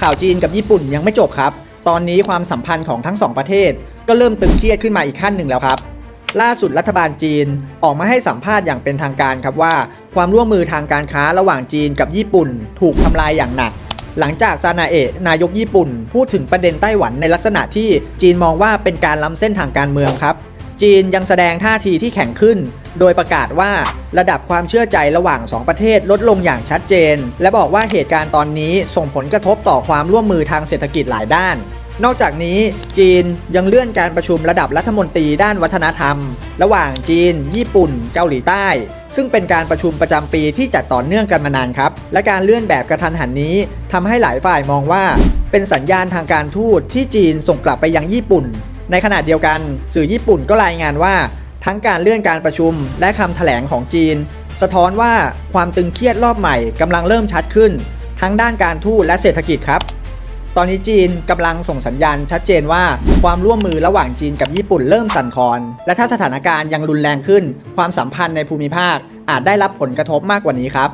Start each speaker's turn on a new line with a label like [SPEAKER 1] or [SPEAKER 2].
[SPEAKER 1] ข่าวจีนกับญี่ปุ่นยังไม่จบครับ ตอนนี้ความสัมพันธ์ของทั้งสองประเทศ ก็เริ่มตึงเครียดขึ้นมาอีกขั้นหนึ่งแล้วครับ ล่าสุดรัฐบาลจีนออกมาให้สัมภาษณ์อย่างเป็นทางการครับว่า ความร่วมมือทางการค้าระหว่างจีนกับญี่ปุ่น ถูกทำลายอย่างหนัก หลังจากซานาเอะนายกญี่ปุ่น พูดถึงประเด็นไต้หวันในลักษณะที่จีนมองว่าเป็นการล้ำเส้นทางการเมืองครับ จีนยังแสดงท่าทีที่แข็งขึ้น โดยประกาศว่าระดับความเชื่อใจระหว่างสองประเทศลดลงอย่างชัดเจน และบอกว่าเหตุการณ์ตอนนี้ส่งผลกระทบต่อความร่วมมือทางเศรษฐกิจหลายด้าน นอกจากนี้จีนยังเลื่อนการประชุมระดับรัฐมนตรีด้านวัฒนธรรม ระหว่างจีน ญี่ปุ่น เกาหลีใต้ ซึ่งเป็นการประชุมประจำปีที่จัดต่อเนื่องกันมานานครับ และการเลื่อนแบบกระทันหันนี้ทำให้หลายฝ่ายมองว่า เป็นสัญญาณทางการทูตที่จีนส่งกลับไปยังญี่ปุ่น ในขณะเดียวกันสื่อญี่ปุ่นก็รายงานว่า ทั้งการเลื่อนการประชุมและคำแถลงของจีน สะท้อนว่าความตึงเครียดรอบใหม่กำลังเริ่มชัดขึ้น ทั้งด้านการทูตและเศรษฐกิจครับ ตอนนี้จีนกำลังส่งสัญญาณชัดเจนว่าความร่วมมือระหว่างจีนกับญี่ปุ่นเริ่มสั่นคลอน และถ้าสถานการณ์ยังรุนแรงขึ้น ความสัมพันธ์ในภูมิภาคอาจได้รับผลกระทบมากกว่านี้ครับ